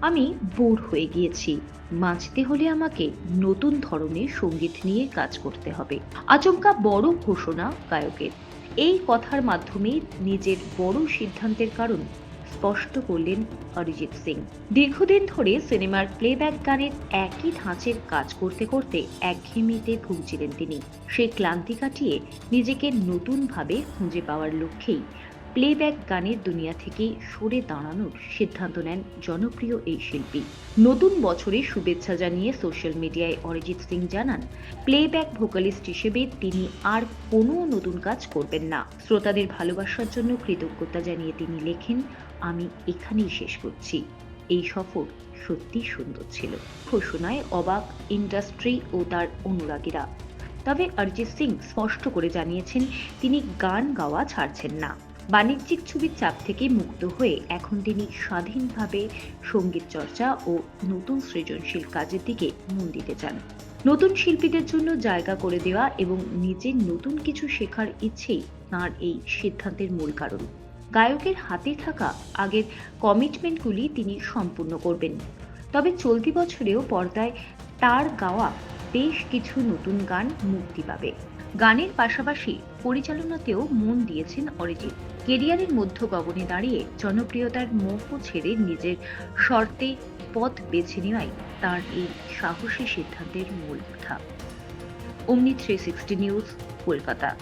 আমি বোর হয়ে গিয়েছি। বাঁচতে হলে আমাকে নতুন ধরনের সংগীত নিয়ে কাজ করতে হবে। আচমকা বড় ঘোষণা গায়কের। এই কথার মাধ্যমে নিজের বড় সিদ্ধান্তের কারণ স্পষ্ট করলেন অরিজিৎ সিং। দীর্ঘদিন ধরে সিনেমার প্লেব্যাক গানের একই ধাঁচের কাজ করতে করতে একঘেয়েমিতে ভুগছিলেন তিনি। সেই ক্লান্তি কাটিয়ে নিজেকে নতুনভাবে খুঁজে পাওয়ার লক্ষ্যেই প্লেব্যাক গানের দুনিয়া থেকে সরে দাঁড়ানোর সিদ্ধান্ত নেন জনপ্রিয় এই শিল্পী। নতুন বছরে শুভেচ্ছা জানিয়ে সোশ্যাল মিডিয়ায় অরিজিৎ সিং জানান প্লেব্যাক ভোকালিস্ট হিসেবে তিনি আর কোনো নতুন কাজ করবেন না। শ্রোতাদের ভালোবাসার জন্য কৃতজ্ঞতা জানিয়ে তিনি লেখেন, আমি এখানেই শেষ করছি। এই সফর সত্যি সুন্দর ছিল। ঘোষণায় অবাক ইন্ডাস্ট্রি ও তার অনুরাগীরা। তবে অরিজিৎ সিং স্পষ্ট করে জানিয়েছেন, তিনি গান গাওয়া ছাড়ছেন না। বাণিজ্যিক ছবির চাপ থেকে মুক্ত হয়ে এখন তিনি স্বাধীনভাবে সংগীত চর্চা ও নতুন সৃজনশীল কাজের দিকে মন দিতে চান। নতুন শিল্পীদের জন্য জায়গা করে দেওয়া এবং নিজের নতুন কিছু শেখার ইচ্ছেই তাঁর এই সিদ্ধান্তের মূল কারণ। গায়কের হাতে থাকা আগের কমিটমেন্টগুলি তিনি সম্পূর্ণ করবেন। তবে চলতি বছরেও পর্দায় তার গাওয়া বেশ কিছু নতুন গান মুক্তি পাবে। গানের পাশাপাশি পরিচালনাতেও মন দিয়েছেন অরিজিৎ। কেরিয়ারের মধ্য গগনে দাঁড়িয়ে জনপ্রিয়তার মোহ ছেড়ে নিজের শর্তে পথ বেছে নেওয়াই তার এই সাহসী সিদ্ধান্তের মূল কথা অমনি থ্রি সিক্সটি নিউজ কলকাতা।